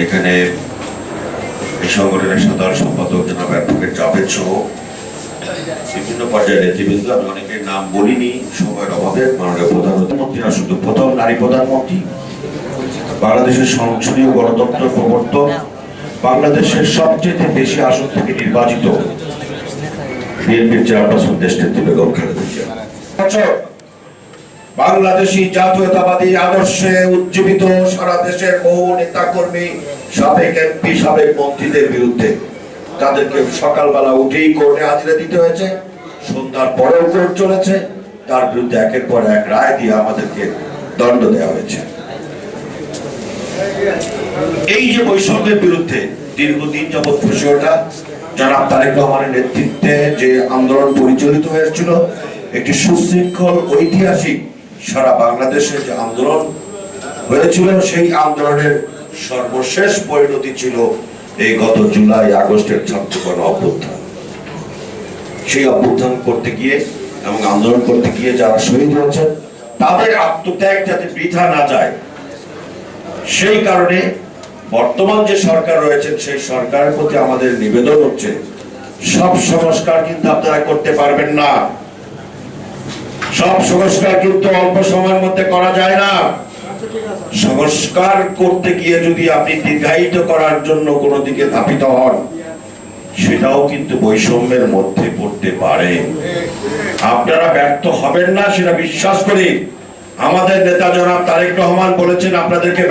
এখানে এই সংগঠনের সাধারণ সম্পাদক জনাব অ্যাডভোকেট জাভেদ সহ বিভিন্ন পর্যায়ের নেতৃবৃন্দ, আমি অনেকের নাম বলিনি সময়ের অভাবে মাননীয় প্রধানমন্ত্রী শুধু প্রথম নারী প্রধানমন্ত্রী। বাংলাদেশের সংসদীয় গণতন্ত্র প্রবর্তক, বাংলাদেশের সবচেয়ে বেশি আসন থেকে নির্বাচিত বিএনপির চেয়ারপারসন দেশ নেত্রী বেগম খালেদা জিয়া। বাংলাদেশি জাতীয়তাবাদী আদর্শে উজ্জীবিত সারা দেশের বহু নেতাকর্মী, সাবেক এমপি, সাবেক মন্ত্রীদের বিরুদ্ধে। তাদেরকে সকালবেলা উঠেই কোর্টে হাজিরা দিতে হয়েছে, সন্ধ্যার পরেও কোর্ট চলেছে, তার বিরুদ্ধে একের পর এক রায় দিয়ে আমাদেরকে দণ্ড দেওয়া হয়েছে। এই যে বৈষম্যের বিরুদ্ধে দীর্ঘদিন যাবৎ বিষয়টা জনাব তারেক রহমানের নেতৃত্বে যে আন্দোলন পরিচালিত হয়েছিল, একটি সুশৃঙ্খল ঐতিহাসিক সারা বাংলাদেশে যে আন্দোলন হয়েছিল, সেই আন্দোলনের সর্বশেষ পরিণতি ছিল এই গত জুলাই আগস্টের ছাত্র গণ অভ্যুত্থান। সেই অভ্যুত্থান করতে গিয়ে এবং আন্দোলন করতে গিয়ে যারা শহীদ হয়েছেন, তাদের আত্মত্যাগ যাতে বৃথা না যায়, সেই কারণে বর্তমান যে সরকার রয়েছেন, সেই সরকারের প্রতি আমাদের নিবেদন হচ্ছে, সব সংস্কার কিন্তু আপনারা করতে পারবেন না। সব সংস্কার কিন্তু অল্প সময়ের মধ্যে করা যায় না। সংস্কার করতে গিয়ে যদি আপনি দীর্ঘায়িত করার জন্য কোনো দিকে ধাপিত হন, সেটাও কিন্তু বৈষম্যের মধ্যে পড়তে পারে। আপনারা ব্যর্থ হবেন না, সেটা বিশ্বাস করি। আমাদের নেতা জনাব তারেক রহমান বলেছেন, আপনাদেরকে